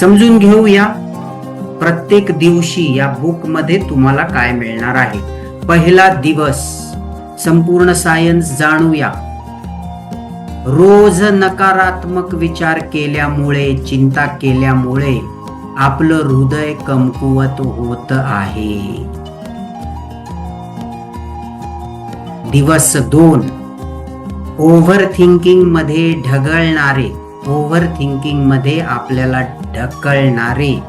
समजून घेऊया. प्रत्येक दिवशी या बुकमध्ये तुम्हाला काय मिळणार आहे? पहिला दिवस. संपूर्ण सायन्स जाणूया. रोज नकारात्मक विचार केल्यामुळे चिंता केल्यामुळे आपलं हृदय कमकुवत होत आहे. दिवस दोन. ओव्हर थिंकिंगमध्ये ढगळणारे ओव्हर थिंकिंगमध्ये आपल्याला ढकलणारे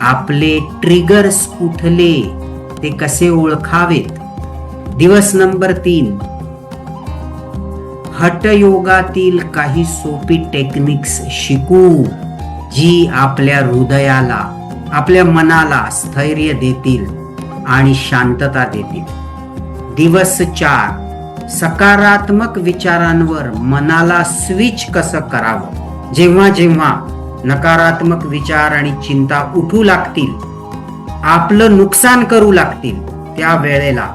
आपले ट्रिगर्स कुठले ते कसे ओळखावेत? दिवस नंबर तीन. हटयोगातील काही सोपी टेक्निक्स शिकू जी आपल्या हृदयाला आपल्या मनाला स्थैर्य देतील आणि शांतता देतील. दिवस चार. सकारात्मक विचारांवर मनाला स्विच कसं करावं? जेव्हा जेव्हा नकारात्मक विचार आणि चिंता उठू लागतील आपलं नुकसान करू लागतील त्या वेळेला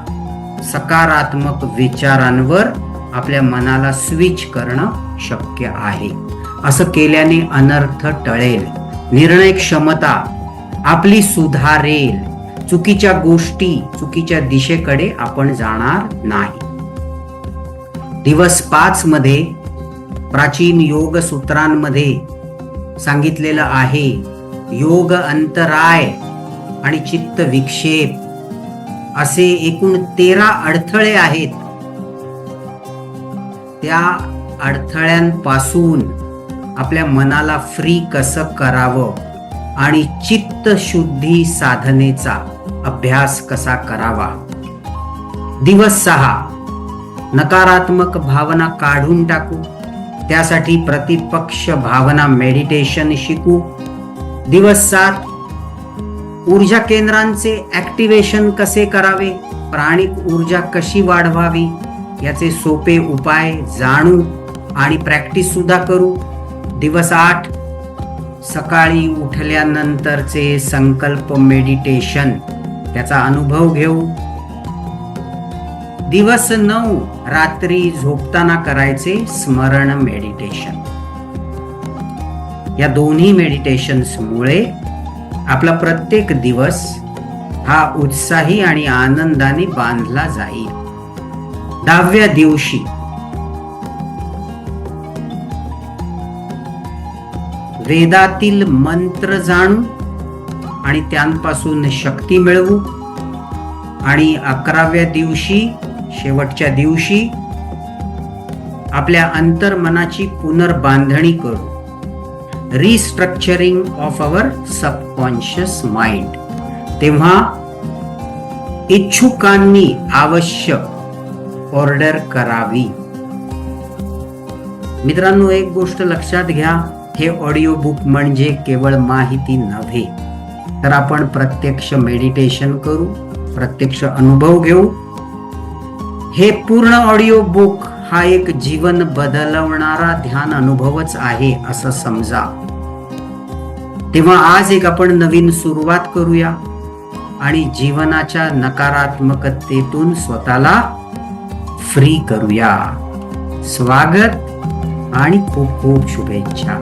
सकारात्मक विचारांवर आपल्या मनाला स्विच करणं शक्य आहे. असं केल्याने अनर्थ टळेल. निर्णय क्षमता आपली सुधारेल चुकीच्या गोष्टी चुकीच्या दिशेकडे आपण जाणार नाही. दिवस पाच मध्ये प्राचीन योग सूत्रांमध्ये सांगितलेलं आहे योग अंतराय आणि चित्त विक्षेप. असे एकूण तेरा अडथळे आहेत. त्या अडथळ्यांपासून आपल्या मनाला फ्री कसं करावं आणि चित्त शुद्धी साधनेचा अभ्यास कसा करावा? दिवस सहा. नकारात्मक भावना काढून टाकू. त्यासाठी प्रतिपक्ष भावना मेडिटेशन शिकू. दिवस सात ऊर्जा केंद्रांचे ऍक्टिव्हेशन कसे करावे? प्राणिक ऊर्जा कशी वाढवावी? याचे सोपे उपाय जाणू आणि प्रॅक्टिस सुद्धा करू. दिवस आठ सकाळी उठल्यानंतरचे संकल्प मेडिटेशन त्याचा अनुभव घेऊ. दिवस नऊ रात्री झोपताना करायचे स्मरण मेडिटेशन या दोन्ही मेडिटेशन्समुळे आपला प्रत्येक दिवस हा उत्साही आणि आनंदाने बांधला जाईल. दहाव्या दिवशी वेदातील मंत्र जाणू आणि त्यांपासून शक्ती मिळवू आणि अकराव्या दिवशी शेवटच्या दिवशी आपल्या अंतर्मनाची पुनर्बांधणी करू. Restructuring of our subconscious mind तेव्हा इच्छुकांनी आवश्यक ऑर्डर करावी. मित्रांनो एक गोष्ट लक्षात घ्या हे ऑडिओ बुक म्हणजे केवळ माहिती नव्हे तर आपण प्रत्यक्ष मेडिटेशन करू प्रत्यक्ष अनुभव घेऊ हे पूर्ण ऑडिओ बुक हा एक जीवन बदलवणारा ध्यान अनुभवच आहे असं समजा. तेव्हा आज एक आपण नवीन सुरुवात करूया आणि जीवनाच्या नकारात्मकतेतून स्वतःला फ्री करूया. स्वागत आणि खूप खूप शुभेच्छा.